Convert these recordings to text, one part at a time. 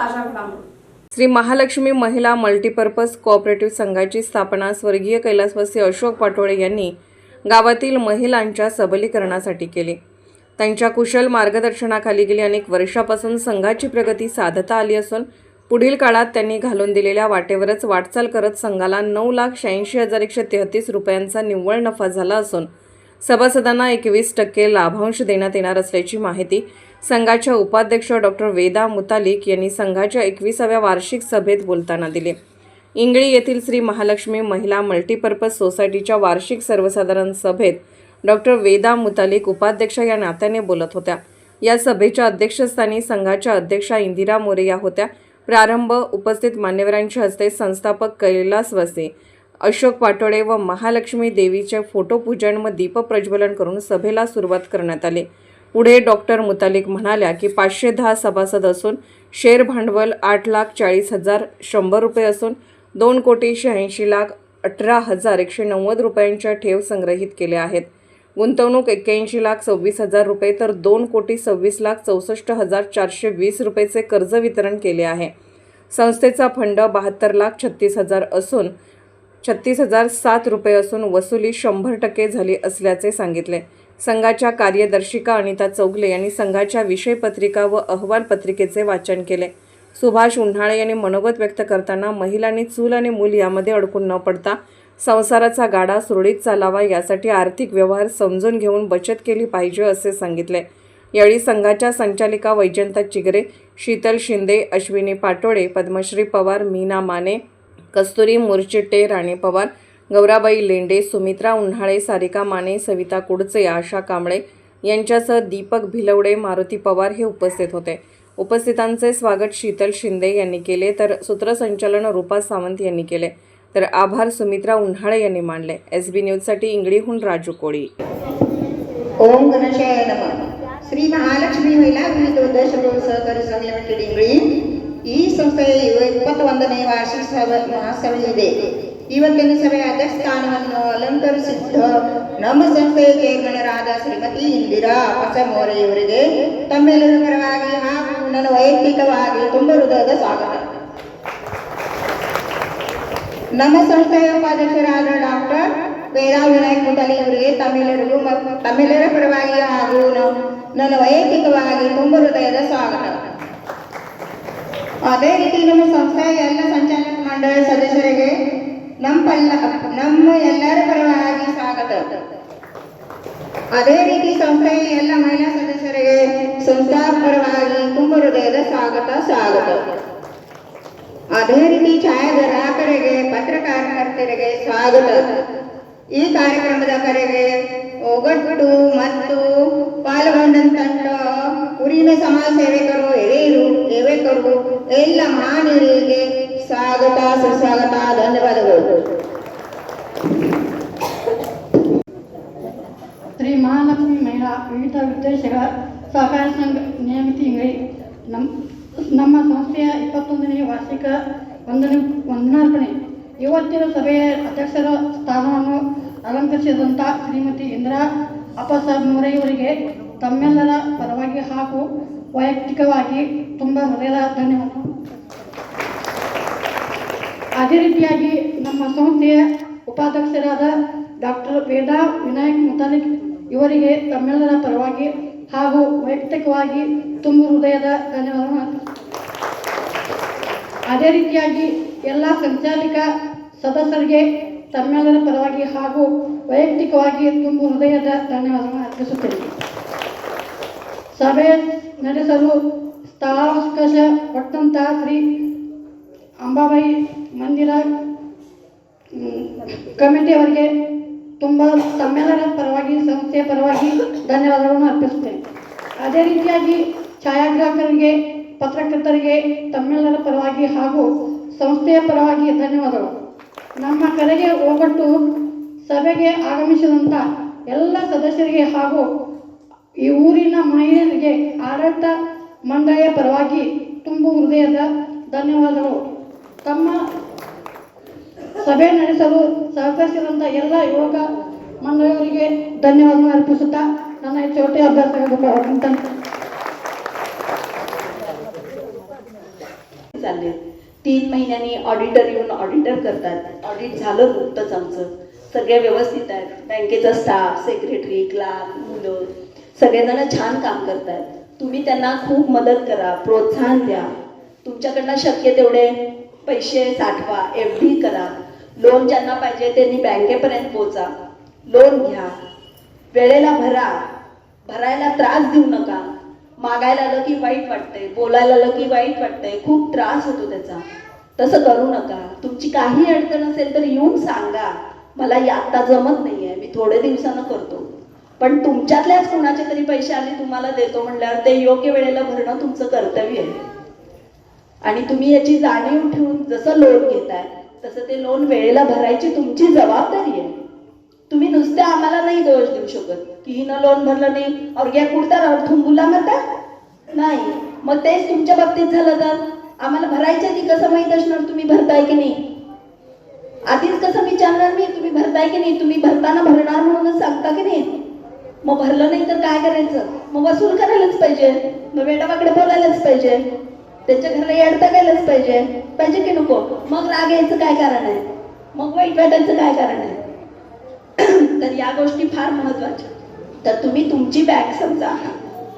ताज्या घडामोडी. श्री महालक्ष्मी महिला मल्टीपर्पज कोऑपरेटिव्ह संघाची स्थापना स्वर्गीय कैलासवासी अशोक पाटोळे यांनी गावातील महिलांच्या सबलीकरणासाठी केली. त्यांच्या कुशल मार्गदर्शनाखाली गेली अनेक वर्षापासून संघाची प्रगती साधता आली असून पुढील काळात त्यांनी घालून दिलेल्या वाटेवरच वाटचाल करत संघाला नऊ लाख शहाऐंशी हजार एकशे तेहतीस रुपयांचा निव्वळ नफा झाला असून सभासदांना एकवीस टक्के लाभांश देण्यात येणार असल्याची माहिती संघाच्या उपाध्यक्ष डॉक्टर वेदा मुतालिक यांनी संघाच्या एकविसाव्या वार्षिक सभेत बोलताना दिले. इंगळी येथील श्री महालक्ष्मी महिला मल्टीपर्पज सोसायटीच्या वार्षिक सर्वसाधारण सभेत डॉक्टर वेदा मुतालिक उपाध्यक्ष या नात्याने बोलत होत्या. या सभेच्या अध्यक्षस्थानी संघाच्या अध्यक्षा इंदिरा मोरे या होत्या. प्रारंभ उपस्थित मान्यवरांच्या हस्ते संस्थापक कैलास वसे अशोक पाटोळे व महालक्ष्मी देवीचे फोटोपूजन व दीपप्रज्वलन करून सभेला सुरुवात करण्यात आली. पुढे डॉक्टर मुतालिक म्हणाल्या की पाचशे दहा सभासद असून शेअर भांडवल आठ लाख चाळीस हजार शंभर रुपये असून दोन कोटी शहाऐंशी लाख अठरा हजार एकशे नव्वद रुपयांच्या ठेव संग्रहित केल्या आहेत. गुंतवणूक एक्क्याऐंशी लाख सव्वीस हजार रुपये तर दोन कोटी सव्वीस लाख चौसष्ट हजार चारशे वीस रुपयेचे कर्ज वितरण केले आहे. संस्थेचा फंड बहात्तर लाख छत्तीस हजार असून छत्तीस हजार सात रुपये असून वसुली शंभर टक्के झाली असल्याचे सांगितले. संघाच्या कार्यदर्शिका अनिता चौगले यांनी संघाच्या विषयपत्रिका व अहवाल पत्रिकेचे वाचन केले. सुभाष उन्हाळे यांनी मनोगत व्यक्त करताना महिलांनी चूल आणि मूल यामध्ये अडकून न पडता संसाराचा गाडा सुरळीत चालावा यासाठी आर्थिक व्यवहार समजून घेऊन बचत केली पाहिजे असे सांगितले. यावेळी संघाच्या संचालिका वैजंता चिगरे शीतल शिंदे अश्विनी पाटोळे पद्मश्री पवार मीना माने कस्तुरी मुरचिट्टे राणे पवार गौराबाई लेंडे सुमित्रा उन्हाळे सारिका माने सविता कुडचे आशा कांबळे यांच्यासह दीपक भिलवडे मारुती पवार हे उपस्थित होते उपस्थितांचे स्वागत शीतल शिंदे यांनी केले तर सूत्रसंचालन रूपा सावंत यांनी केले तर आभार सुमित्रा उन्हाळे यांनी मानले एस बी न्यूजसाठी इंगळीहून राजू कोळी ओम गणेशाय नमः ಶ್ರೀ ಮಹಾಲಕ್ಷ್ಮಿ ಮಹಿಳಾ ವಿವಿಧೋದ್ದೇಶ ಸಹಕಾರಿ ಸಂಘ ಲಿಮಿಟೆಡ್ ಇಂಗ್ಳಿ ಈ ಸಂಸ್ಥೆಯ ಇವ- ಇಪ್ಪತ್ತೊಂದನೇ ವಾರ್ಷಿಕ ಸಭೆ ಮಹಾಸಭೆ ಇದೆ ಇವತ್ತಿನ ಸಭೆಯ ಅಧ್ಯಕ್ಷ ಸ್ಥಾನವನ್ನು ಅಲಂಕರಿಸಿದ್ದ ನಮ್ಮ ಸಂಸ್ಥೆಯ ಚೇರ್ಮನರಾದ ಶ್ರೀಮತಿ ಇಂದಿರಾ ಹೊಸಮೋರೆಯವರಿಗೆ ತಮ್ಮೆಲ್ಲರ ಪರವಾಗಿ ಹಾಗೂ ನನ್ನ ವೈಯಕ್ತಿಕವಾಗಿ ತುಂಬ ಹೃದಯದ ಸ್ವಾಗತ. ನಮ್ಮ ಸಂಸ್ಥೆಯ ಉಪಾಧ್ಯಕ್ಷರಾದ ಡಾಕ್ಟರ್ ವೇದಾ ವಿನಾಯಕ್ ಮುಟಲಿಯವರಿಗೆ ತಮ್ಮೆಲ್ಲರಿಗೂ ಮ- ತಮ್ಮೆಲ್ಲರ ಪರವಾಗಿ ಹಾಗೂ ನನ್ನ ವೈಯಕ್ತಿಕವಾಗಿ ತುಂಬ ಹೃದಯದ ಸ್ವಾಗತ. ಅದೇ ರೀತಿ ನಮ್ಮ ಸಂಸ್ಥೆಯ ಎಲ್ಲ ಸಂಚಾಲಕ ಮಂಡಳ ಸದಸ್ಯರಿಗೆ ನಮ್ಮ ಪಲ್ಲ ನಮ್ಮ ಎಲ್ಲರ ಪರವಾಗಿ ಸ್ವಾಗತ. ಅದೇ ರೀತಿ ಸಂಸ್ಥೆಯ ಎಲ್ಲ ಮಹಿಳಾ ಸದಸ್ಯರಿಗೆ ಸಂಸ್ಥಾ ಪರವಾಗಿ ತುಂಬ ಹೃದಯದ ಸ್ವಾಗತ ಸ್ವಾಗತ. ಅದೇ ರೀತಿ ಛಾಯಾಗ್ರಾಹಕರಿಗೆ ಪತ್ರಕಾರಕರ್ತರಿಗೆ ಸ್ವಾಗತ. ಈ ಕಾರ್ಯಕ್ರಮದ ಕರೆಗೆ ಒಗ್ಗಟ್ಟು ಮತ್ತು ಪಾಲ್ಗೊಂಡಂತ ಊರಿನ ಸಮಾಜ ಸೇವಕರು ಹಿರಿಯರು ಸೇವಕರು ಎಲ್ಲ ಮಾನವರಿಗೆ ಸ್ವಾಗತ, ಸುಸ್ವಾಗತ ಧನ್ಯವಾದಗಳು ಶ್ರೀ ಮಹಾಲಕ್ಷ್ಮಿ ಮಹಿಳಾ ಉದ್ದೇಶಗಳ ಸಹಕಾರ ಸಂಘ ನಿಯಮಿತಿ ಇಂಗಳಿ ನಮ್ಮ ನಮ್ಮ ಸಂಸ್ಥೆಯ ಇಪ್ಪತ್ತೊಂದನೇ ವಾರ್ಷಿಕ ವಂದನೆ ವಂದನಾರ್ಪಣೆ ಇವತ್ತಿನ ಸಭೆಯ ಅಧ್ಯಕ್ಷರ ಸ್ಥಾನವನ್ನು ಅಲಂಕರಿಸಿದಂಥ ಶ್ರೀಮತಿ ಇಂದಿರಾ ಅಪ್ಪಸಾಬ್ ಮೊರೆಯವರಿಗೆ ತಮ್ಮೆಲ್ಲರ ಪರವಾಗಿ ಹಾಗೂ ವೈಯಕ್ತಿಕವಾಗಿ ತುಂಬ ಹೃದಯದ ಧನ್ಯವಾದ ಅದೇ ರೀತಿಯಾಗಿ ನಮ್ಮ ಸಂಸ್ಥೆಯ ಉಪಾಧ್ಯಕ್ಷರಾದ ಡಾಕ್ಟರ್ ವೇದಾ ವಿನಾಯಕ್ ಮುತಾಲಿಕ್ ಇವರಿಗೆ ತಮ್ಮೆಲ್ಲರ ಪರವಾಗಿ ಹಾಗೂ ವೈಯಕ್ತಿಕವಾಗಿ ತುಂಬ ಹೃದಯದ ಧನ್ಯವಾದ ಅದೇ ರೀತಿಯಾಗಿ ಎಲ್ಲ ಸಂಚಾಲಿಕ ಸದಸ್ಯರಿಗೆ ತಮ್ಮೆಲ್ಲರ ಪರವಾಗಿ ಹಾಗೂ ವೈಯಕ್ತಿಕವಾಗಿ ತುಂಬ ಹೃದಯದ ಧನ್ಯವಾದವನ್ನು ಅರ್ಪಿಸುತ್ತೇನೆ. ಸಭೆ ನಡೆಸಲು ಸ್ಥಳಾವಕಾಶ ಕೊಟ್ಟಂತಹ ಶ್ರೀ ಅಂಬಾಬಾಯಿ ಮಂದಿರ ಕಮಿಟಿಯವರಿಗೆ ತುಂಬ ತಮ್ಮೆಲ್ಲರ ಪರವಾಗಿ, ಸಂಸ್ಥೆಯ ಪರವಾಗಿ ಧನ್ಯವಾದಗಳನ್ನು ಅರ್ಪಿಸುತ್ತೇನೆ. ಅದೇ ರೀತಿಯಾಗಿ ಛಾಯಾಗ್ರಾಹಕರಿಗೆ, ಪತ್ರಕರ್ತರಿಗೆ ತಮ್ಮೆಲ್ಲರ ಪರವಾಗಿ ಹಾಗೂ ಸಂಸ್ಥೆಯ ಪರವಾಗಿ ಧನ್ಯವಾದಗಳು. ನಮ್ಮ ಕರೆಗೆ ಒಗ್ಗಟ್ಟು ಸಭೆಗೆ ಆಗಮಿಸಿದಂಥ ಎಲ್ಲ ಸದಸ್ಯರಿಗೆ ಹಾಗೂ ಈ ಊರಿನ ಮಹಿಳೆಯರಿಗೆ ಆಡಳಿತ ಮಂಡಳಿಯ ಪರವಾಗಿ ತುಂಬು ಹೃದಯದ ಧನ್ಯವಾದಗಳು. ತಮ್ಮ ಸಭೆ ನಡೆಸಲು ಸಹಕರಿಸಿದಂಥ ಎಲ್ಲ ಯೋಗ ಮಂಡಳಿಯವರಿಗೆ ಧನ್ಯವಾದ ಅರ್ಪಿಸುತ್ತಾ ನನ್ನ ಚೋಟಿ ಅಭ್ಯಾಸ चालले तीन महिन्यांनी ऑडिटर येऊन ऑडिटर करतात ऑडिट झालं नुकतंच आमचं सगळे व्यवस्थित आहेत बँकेचा स्टाफ सेक्रेटरी क्लार्क मुलं सगळेजण छान काम करतात तुम्ही त्यांना खूप मदत करा प्रोत्साहन द्या तुमच्याकडनं शक्य तेवढे पैसे साठवा एफ डी करा. लोन ज्यांना पाहिजे त्यांनी बँकेपर्यंत पोचा. लोन घ्या. वेळेला भरा. भरायला त्रास देऊ नका. मागायला आलं की वाईट वाटतंय बोलायला आलं की वाईट वाटतंय खूप त्रास होतो त्याचा. तसं करू नका. तुमची काही अडचण असेल तर येऊन सांगा. मला आत्ता आता जमत नाहीये मी थोडे दिवसानं करतो. पण तुमच्यातल्याच कोणाचे तरी पैसे आले तुम्हाला देतो म्हणल्यावर ते योग्य वेळेला भरणं तुमचं कर्तव्य आहे. आणि तुम्ही याची जाणीव ठेवून जसं लोन घेताय तसं ते लोन वेळेला भरायची तुमची जबाबदारी आहे. तुम्ही नुसते आम्हाला नाही दोष देऊ शकत. की हिनं लोन भरलं नाही. और घ्या कुडता थुंबुला म्हणता नाही. मग तेच तुमच्या बाबतीत झालं तर? आम्हाला भरायचं ती कसं माहीत असणार? तुम्ही भरताय की नाही? आधीच कसं विचारणार मी? तुम्ही भरताय की नाही? तुम्ही भरताना भरणार म्हणूनच सांगता की नाही? मग भरलं नाही तर काय करायचं? मग वसूल करायलाच पाहिजे. मग बेटाबाकडे बोलायलाच पाहिजे. त्यांच्या घरला येडता गेलंच पाहिजे. पाहिजे की नको? मग राग यायचं काय कारण आहे? मग वाईट वाटायचं काय कारण आहे? तर या गोष्टी फार महत्त्वाच्या तर तुम्ही तुमची बँक समजा.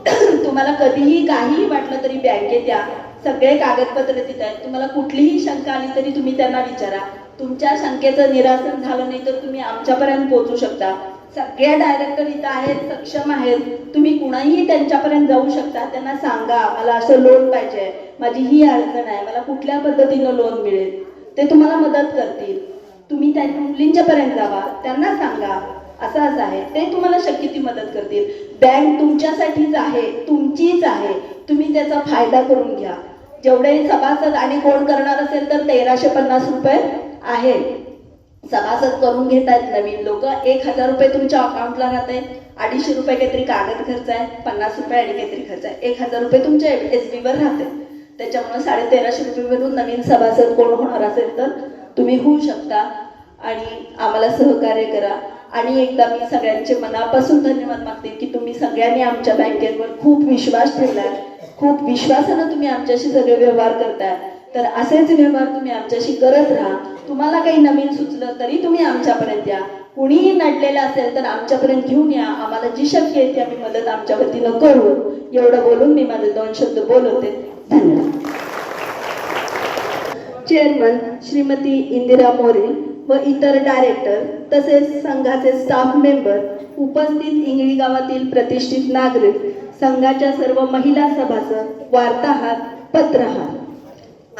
तुम्हाला कधीही काहीही वाटलं तरी बँकेत या सगळे कागदपत्र तिथे आहेत. तुम्हाला कुठलीही शंका आली तरी तुम्ही त्यांना विचारा. तुमच्या शंकेचं निरासन झालं नाही तर तुम्ही आमच्यापर्यंत पोहोचू शकता. सगळ्या डायरेक्टर इथं आहेत सक्षम आहेत. तुम्ही कुणाही त्यांच्यापर्यंत जाऊ शकता. त्यांना सांगा मला असं लोन पाहिजे. माझी ही अडचण आहे. मला कुठल्या पद्धतीनं लोन मिळेल? ते तुम्हाला मदत करतील. तुम्ही त्या मुलींच्यापर्यंत जावा. त्यांना सांगा असं असं आहे. ते तुम्हाला शक्य ती मदत करतील. बँक तुमच्यासाठीच आहे तुमचीच आहे. तुम्ही त्याचा फायदा करून घ्या. जेवढे सभासद आणि कोण करणार असेल तर तेराशे पन्नास रुपये आहे. सभासद करून घेत आहेत नवीन लोक. एक हजार रुपये तुमच्या अकाउंटला राहत आहेत. अडीचशे रुपये काहीतरी कागद खर्च आहे. पन्नास रुपये आणि काहीतरी खर्च आहे. एक हजार रुपये तुमच्या एस बीवर राहते त्याच्यामुळे साडे तेराशे रुपयेवरून नवीन सभासद कोण होणार असेल तर तुम्ही होऊ शकता आणि आम्हाला सहकार्य करा. आणि एकदा मी सगळ्यांचे मनापासून धन्यवाद मागते की तुम्ही सगळ्यांनी आमच्या बँकेवर खूप विश्वास ठेवलाय. खूप विश्वासानं तुम्ही आमच्याशी सगळे व्यवहार करताय. तर असेच व्यवहार तुम्ही आमच्याशी करत राहा. तुम्हाला काही नवीन सुचलं तरी तुम्ही आमच्यापर्यंत या. कुणीही नडलेलं असेल तर आमच्यापर्यंत घेऊन या. आम्हाला जी शक्य आहे ती आम्ही मदत आमच्या वतीनं करू. एवढं बोलून मी माझे दोन शब्द बोलवते. धन्यवाद. चेअरमन श्रीमती इंदिरा मोरे व इतर डायरेक्टर तसेच संघाचे स्टाफ मेंबर उपस्थित इंगळी गावातील प्रतिष्ठित नागरिक संघाच्या सर्व महिला सभासद वार्ताहर पत्रहार.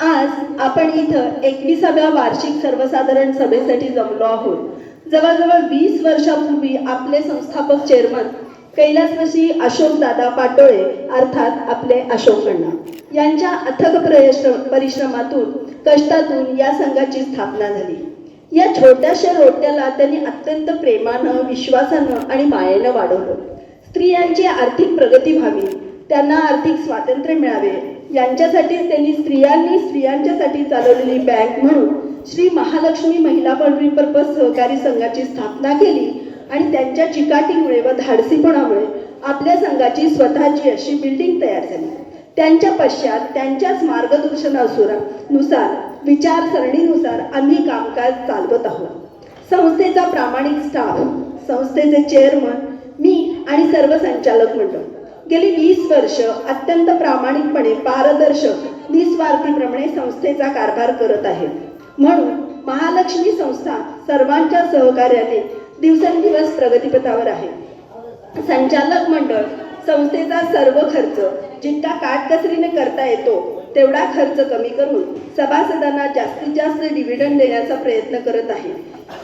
आज आपण इथं एकविसाव्या वार्षिक सर्वसाधारण सभेसाठी जमलो आहोत. जवळजवळ वीस वर्षापूर्वी आपले संस्थापक चेअरमन कैलासवासी अशोकदादा पाटोळे अर्थात आपले अशोक अण्णा यांच्या अथक प्रयश्र परिश्रमातून कष्टातून या संघाची स्थापना झाली. या छोट्याशा रोट्याला त्यांनी अत्यंत प्रेमानं विश्वासानं आणि मायेनं वाढवलं. स्त्रियांची आर्थिक प्रगती व्हावी त्यांना आर्थिक स्वातंत्र्य मिळावे यांच्यासाठीच त्यांनी स्त्रियांनी स्त्रियांच्यासाठी चालवलेली बँक म्हणून श्री महालक्ष्मी महिला मल्टीपर्पज सहकारी संघाची स्थापना केली. आणि त्यांच्या चिकाटीमुळे व धाडसीपणामुळे आपल्या संघाची स्वतःची अशी बिल्डिंग तयार झाली. त्यांच्या पश्चात त्यांच्याच मार्गदर्शनानुसार विचारसरणीनुसार आम्ही कामकाज चालवत आहोत. संस्थेचा प्रामाणिक स्टाफ संस्थेचे चेअरमन मी आणि सर्व संचालक मंडळ. गेली वीस वर्ष अत्यंत प्रामाणिकपणे पारदर्शक निस्वार्थीप्रमाणे संस्थेचा कारभार करत आहे. म्हणून महालक्ष्मी संस्था सर्वांच्या सहकार्याने दिवसेंदिवस प्रगतीपथावर आहे. संचालक मंडळ संस्थेचा सर्व खर्च जितका काटकसरीने करता येतो तेवढा खर्च कमी करून सभासदांना जास्तीत जास्त डिव्हिडंड देण्याचा प्रयत्न करत आहे.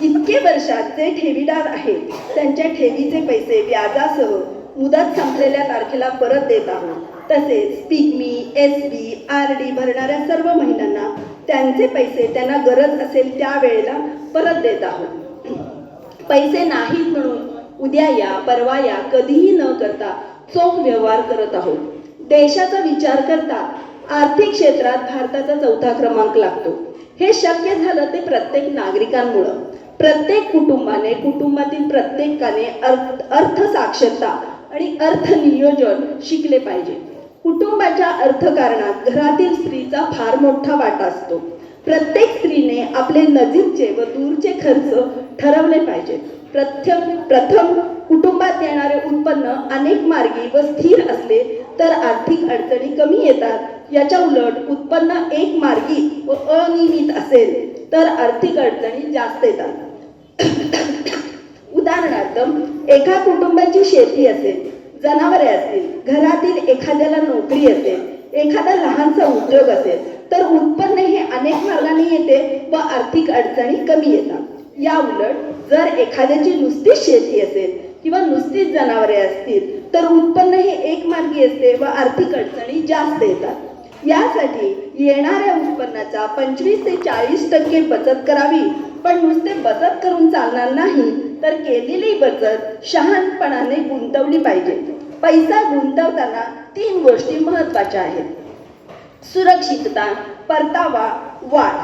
इतके वर्षात जे ठेवीदार आहेत त्यांच्या ठेवीचे पैसे व्याजासह मुदत संपलेल्या तारखेला परत देत आहोत. तसेच pigmy S B R D भरणाऱ्या सर्व महिलांना त्यांचे पैसे त्यांना गरज असेल त्यावेळेला परत देत आहोत. पैसे नाहीत म्हणून उद्या या परवा या कधीही न करता चोख व्यवहार करत आहोत. देशाचा विचार करता आर्थिक क्षेत्रात भारताचा चौथा क्रमांक लागतो. हे शक्य झालं ते प्रत्येक नागरिकांमुळं. प्रत्येक कुटुंबाने कुटुंबातील प्रत्येकाने अर्थ अर्थ साक्षरता आणि अर्थ नियोजन शिकले पाहिजे. कुटुंबाच्या अर्थकारणात घरातील स्त्रीचा फार मोठा वाटा असतो. प्रत्येक स्त्रीने आपले नजीकचे व दूरचे खर्च ठरवले पाहिजेत प्रथम प्रथम कुटुंबात येणारे उत्पन्न अनेक मार्गी व स्थिर असले तर आर्थिक अडचणी कमी येतात. याच्या उलट उत्पन्न एक मार्गी व अनियमित असेल तर आर्थिक अडचणी जास्त येतात. उदाहरणार्थ एका कुटुंबाची शेती असेल जनावरे असतील घरातील एखाद्याला नोकरी असेल एखादा लहानसा उद्योग असेल तर उत्पन्न हे अनेक मार्गाने येते व आर्थिक अडचणी कमी येतात. या उलट जर एखाद्याची नुसतीच शेती असेल किंवा नुसतीच जनावरे असतील तर उत्पन्न हे एक मार्गी असते व आर्थिक अडचणी जास्त येतात. यासाठी येणाऱ्या उत्पन्नाचा पंचवीस ते चाळीस टक्के बचत करावी पण नुसते बचत करून चालणार नाही तर केलेली बचत शहाणपणाने गुंतवली पाहिजे. पैसा गुंतवताना तीन गोष्टी महत्त्वाच्या आहेत. सुरक्षितता परतावा वाढ.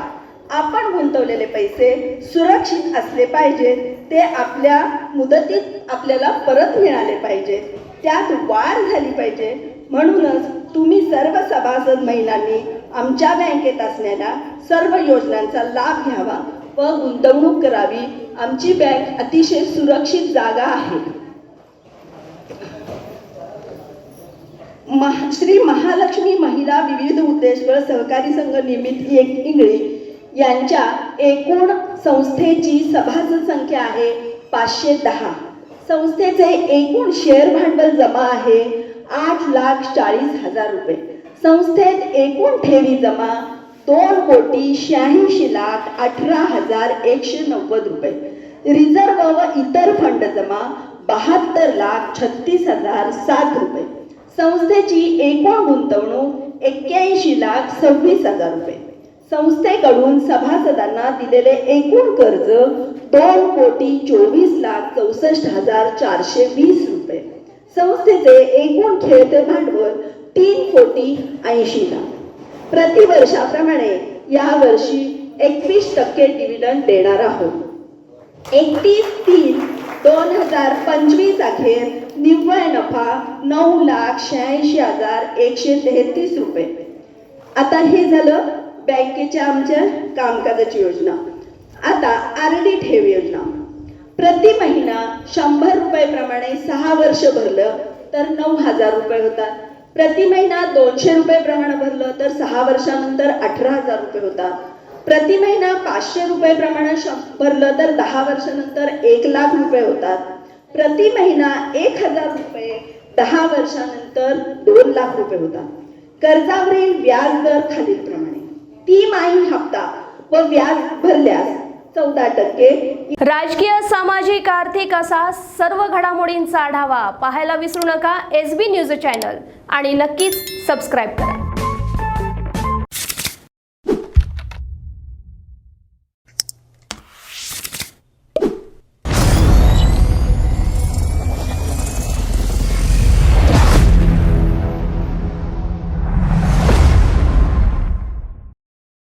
आपण गुंतवलेले पैसे सुरक्षित असले पाहिजेत ते आपल्या मुदतीत आपल्याला परत मिळाले पाहिजे. त्यात वाढ झाली पाहिजे. म्हणूनच तुम्ही सर्व सभासद महिलांनी आमच्या बँकेत असणाऱ्या सर्व योजनांचा लाभ घ्यावा व गुंतवणूक करावी आमची बँक अतिशय सुरक्षित जागा आहे. महा श्री महालक्ष्मी महिला विविध उद्देशवर सहकारी संघ निमित्त एक इंगळी यांच्या एकूण संस्थेची सभासद संख्या आहे पाचशे दहा. संस्थेचे एकूण शेअर भांडवल जमा आहे आठ लाख चाळीस हजार रुपये. संस्थेत एकूण ठेवी जमा दोन कोटी शहाऐंशी लाख अठरा हजार एकशे नव्वद रुपये. रिझर्व व इतर फंड जमा बहात्तर लाख छत्तीस हजार सात रुपये. संस्थेची एकूण गुंतवणूक एक्क्याऐंशी लाख सव्वीस हजार रुपये. संस्थेकडून सभासदांना दिलेले एकूण कर्ज दोन कोटी चोवीस लाख चौसष्ट हजार चारशे वीस रुपये. संस्थेचे एकूण खेळते भांडवल तीन कोटी ऐंशी लाख. प्रतिवर्षाप्रमाणे यावर्षी एकवीस टक्के डिव्हिडंड देणार आहोत. एकतीस तीन दोन हजार पंचवीस अखेर निव्वळ नफा नऊ लाख शहाऐंशी हजार एकशे तेहतीस रुपये. आता हे झालं बँकेच्या आमच्या कामकाजाची योजना. आता आर डी ठेव योजना. प्रति महिना शंभर रुपये प्रमाणे सहा वर्ष भरलं तर नऊ हजार रुपये होतात. प्रति महिना दोनशे रुपये प्रमाणे भरलं तर सहा वर्षानंतर अठरा हजार रुपये होतात. प्रति महिना पाचशे रुपये प्रमाणे श- भरलं तर दहा वर्षानंतर एक लाख रुपये होतात. प्रति महिना एक हजार रुपये दहा वर्षानंतर दोन लाख रुपये होतात. कर्जावरील व्याज दर खालीलप्रमाणे. तिमाही हप्ता व व्याज भरल्यास चौदा टक्के. राजकीय सामाजिक आर्थिक असा सर्व घडामोडींचा आढावा पाहायला विसरू नका. एस बी न्यूज चॅनल आणि नक्कीच सबस्क्राईब करा.